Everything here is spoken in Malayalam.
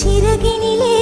ചിറകിനിലെ